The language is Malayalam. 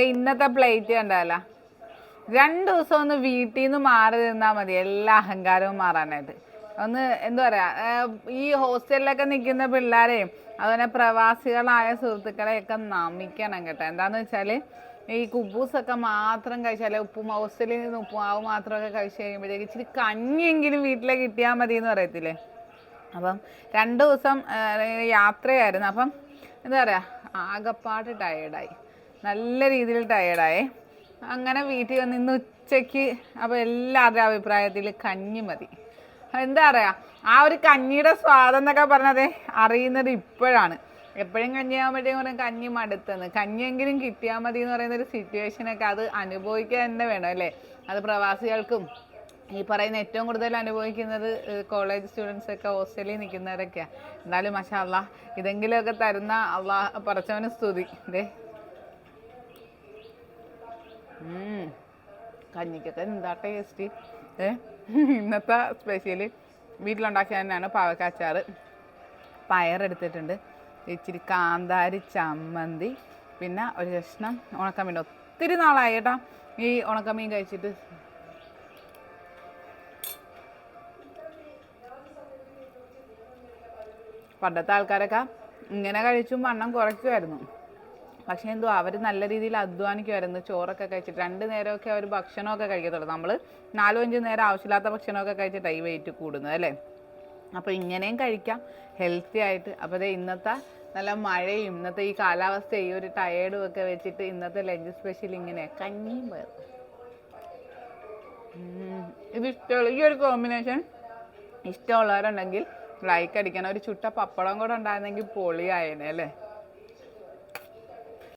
ഇന്നത്തെ പ്ലേറ്റ് കണ്ടാലോ. രണ്ട് ദിവസം ഒന്ന് വീട്ടിൽ നിന്ന് മാറി നിന്നാൽ മതി. എല്ലാ അഹങ്കാരവും മാറാനായിട്ട്. ഒന്ന് എന്താ പറയാ ഏർ ഈ ഹോസ്റ്റലിലൊക്കെ നിൽക്കുന്ന പിള്ളേരെയും അതുപോലെ പ്രവാസികളായ സുഹൃത്തുക്കളെയൊക്കെ നമിക്കണം കേട്ടോ. എന്താന്ന് വെച്ചാൽ ഈ കുബൂസൊക്കെ മാത്രം കഴിച്ചാൽ ഉപ്പും ഹോസ്റ്റലിൽ നിന്ന് ഉപ്പുമാവ് മാത്രമൊക്കെ കഴിച്ച് കഴിയുമ്പോഴത്തേക്ക് ഇച്ചിരി കഞ്ഞിയെങ്കിലും വീട്ടിലേക്ക് കിട്ടിയാൽ മതി എന്ന് പറയത്തില്ലേ? അപ്പം രണ്ട് ദിവസം യാത്രയായിരുന്നു. അപ്പം എന്താ പറയുക ആകെപ്പാട് ടയേർഡായി നല്ല രീതിയിൽ ടയേർഡായി അങ്ങനെ വീട്ടിൽ വന്ന് ഇന്ന് ഉച്ചയ്ക്ക് അപ്പോൾ എല്ലാവരുടെയും അഭിപ്രായത്തിൽ കഞ്ഞി മതി. എന്താ പറയുക? ആ ഒരു കഞ്ഞിയുടെ സ്വാദം എന്നൊക്കെ പറഞ്ഞത് അറിയുന്നത് ഇപ്പോഴാണ്. എപ്പോഴും കഞ്ഞി ആകുമ്പോഴത്തേക്കും പറയും കഞ്ഞി മടുത്തെന്ന്. കഞ്ഞിയെങ്കിലും കിട്ടിയാൽ മതി എന്ന് പറയുന്ന ഒരു സിറ്റുവേഷനൊക്കെ അത് അനുഭവിക്കാൻ തന്നെ വേണം അല്ലേ? അത് പ്രവാസികൾക്കും ഈ പറയുന്ന ഏറ്റവും കൂടുതൽ അനുഭവിക്കുന്നത് കോളേജ് സ്റ്റുഡൻസ് ഒക്കെ ഹോസ്റ്റലിൽ നിൽക്കുന്നവരൊക്കെയാണ് എന്നാലും മഷാ അള്ളാഹ് ഇതെങ്കിലുമൊക്കെ തരുന്ന അള്ളാഹ് പറച്ചവന് സ്തുതി. ദേ കഞ്ഞിക്കൊക്കെ. എന്താ ടേസ്റ്റ് ഇന്നത്തെ സ്പെഷ്യൽ വീട്ടിലുണ്ടാക്കിയ തന്നെയാണ് പാവക്കാച്ചാറ് പയറെടുത്തിട്ടുണ്ട്. ഇച്ചിരി കാന്താരി ചമ്മന്തി പിന്നെ ഒരു കഷ്ണം ഉണക്കമീൻ. ഒത്തിരി നാളായി കേട്ടോ. ഈ ഉണക്കമീൻ കഴിച്ചിട്ട്. പണ്ടത്തെ ആൾക്കാരൊക്കെ ഇങ്ങനെ കഴിച്ചും വണ്ണം കുറയ്ക്കുമായിരുന്നു. പക്ഷേ എന്തോ അവർ നല്ല രീതിയിൽ അധ്വാനിക്കുമായിരുന്നു ചോറൊക്കെ കഴിച്ചിട്ട് രണ്ട് നേരമൊക്കെ അവർ ഭക്ഷണമൊക്കെ കഴിക്കത്തുള്ളൂ. നമ്മൾ നാലും അഞ്ചും നേരം ആവശ്യമില്ലാത്ത ഭക്ഷണമൊക്കെ കഴിച്ചിട്ടാണ് ഈ വെയിറ്റ് കൂടുന്നത് അല്ലേ? അപ്പോൾ ഇങ്ങനെയും കഴിക്കാം. ഹെൽത്തി ആയിട്ട്. അപ്പോൾ അതെ ഇന്നത്തെ നല്ല മഴയും ഇന്നത്തെ ഈ കാലാവസ്ഥ ഈ ഒരു ടയേർഡും ഒക്കെ വെച്ചിട്ട് ഇന്നത്തെ ലഞ്ച് സ്പെഷ്യൽ ഇങ്ങനെ. കഞ്ഞിയും പയർ ഇത് ഇഷ്ടമുള്ള ഈ ഒരു കോമ്പിനേഷൻ ഇഷ്ടമുള്ളവരുണ്ടെങ്കിൽ ലൈക്ക് അടിക്കണം. ഒരു ചുട്ട പപ്പടം കൂടെ ഉണ്ടായിരുന്നെങ്കിൽ പൊളിയായേനെ അല്ലേ?